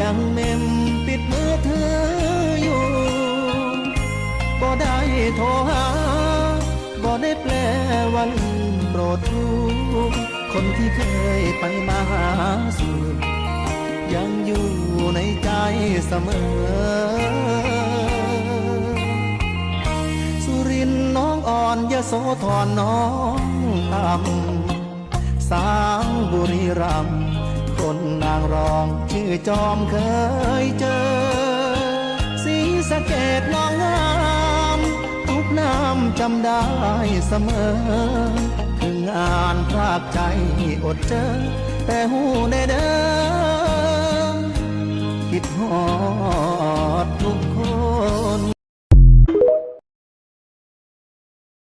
ยังเมมปิดมือถืออยู่บ่ได้โทรหาบ่ได้แปลว่าลืมโปรดรู้คนที่เคยไปมาหาสู่ยังอยู่ในใจเสมอ สุรินทร์น้องอ่อนยะโสธรน้องต่ำสางบุรีรัมย์ คนนางรอง ชื่อจอมเคยเจอ สีสะเกดน้องงามทุกน้ำจำได้เสมอ ถึงอ่านพากใจอดเจอ แต่หูได้เด้อ